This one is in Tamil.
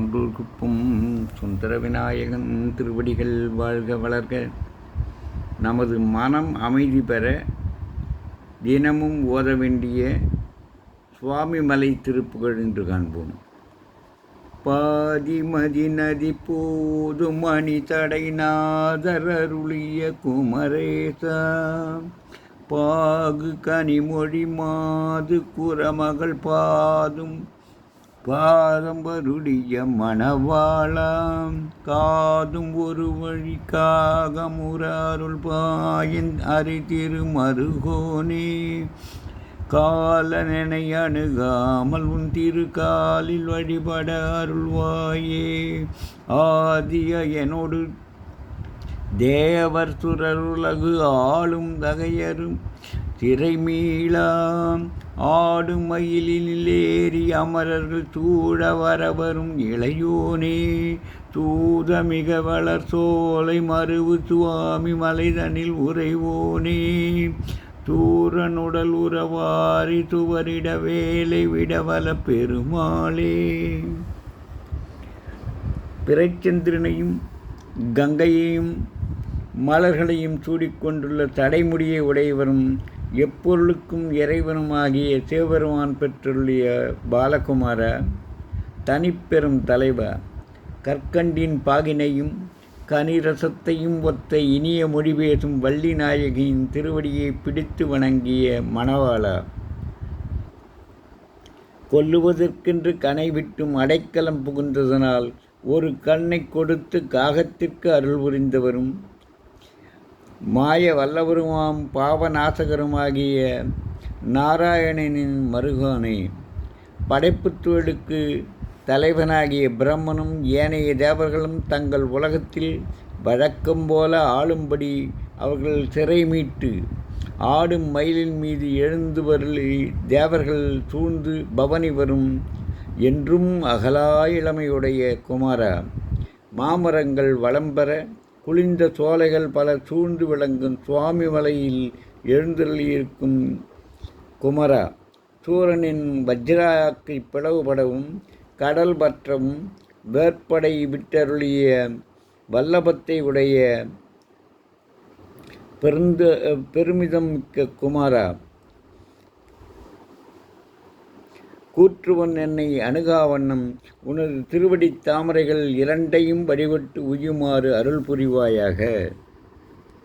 குப்பும் சுந்தர விநாயகன் திருவடிகள் வாழ்க வளர்க. நமது மனம் அமைதி பெற தினமும் ஓத வேண்டிய சுவாமிமலை திருப்புகள் என்று காண்போம். பாதிமதி நதி போது மணி தடை நாதரருளிய குமரேசா. பாகு கனிமொழி மாது குரமகள் பாதும் பாரம்பருடைய மணவாளாம் காதும் ஒரு வழிக்காக முராருள் பாயின் அரி திருமருகோனே. நினை அணுகாமல் உன் திருக்காலில் வழிபட அருள்வாயே. ஆதிய என்னோடு தேவர் சுரருலகு ஆளும் தகையரும் திரைமீளாம். ஆடும் மயிலில் ஏறி அமரர்கள் சூழ வரவரும் இளையோனே. தூதமிக வளர் சோலை மருவு சுவாமி மலைதனில் உறைவோனே. தூரனுடல் உறவாரி துவரிட வேலை விடவல பெருமாளே. பிறைச்சந்திரனையும் கங்கையையும் மலர்களையும் சூடிக்கொண்டுள்ள தடைமுடியை உடையவரும் எப்பொருளுக்கும் இறைவனுமாகிய சிவபெருமான் பெற்றுள்ள பாலகுமார தனிப்பெரும் தலைவர் கற்கண்டின் பாகினையும் கனிரசத்தையும் ஒத்த இனிய மொழி பேசும் வள்ளி நாயகியின் திருவடியை பிடித்து வணங்கிய மணவாளா. கொல்லுவதற்கென்று கனை விட்டும் அடைக்கலம் புகுந்ததனால் ஒரு கண்ணை கொடுத்து காகத்திற்கு அருள் புரிந்தவரும் மாய வல்லவருமாம் பாவநாசகருமாகிய நாராயணனின் மருகானே படைப்புத்துவலுக்கு தலைவனாகிய பிரம்மனும் ஏனைய தேவர்களும் தங்கள் உலகத்தில் வழக்கம் போல ஆளும்படி அவர்கள் சிறை மீட்டு ஆடும் மயிலின் மீது எழுந்து வரலி தேவர்கள் சூழ்ந்து பவனி வரும் என்றும் அகலா இளமையுடைய குமாரா மாமரங்கள் வளம்பெற குளிர்ந்த சோலைகள் பல சூழ்ந்து விளங்கும் சுவாமி மலையில் எழுந்தருளியிருக்கும் குமரா. சூரனின் வஜ்ராக்கை பிளவுபடவும் கடல் பற்றவும் வேற்படை விட்டருளிய வல்லபத்தை உடைய பெருந்த பெருமிதம் மிக்க குமாரா. கூற்றுவன் என்னை அணுகாவண்ணம் உனது திருவடி தாமரைகள் இரண்டையும் வழிபட்டு உயுமாறு அருள் புரிவாயாக.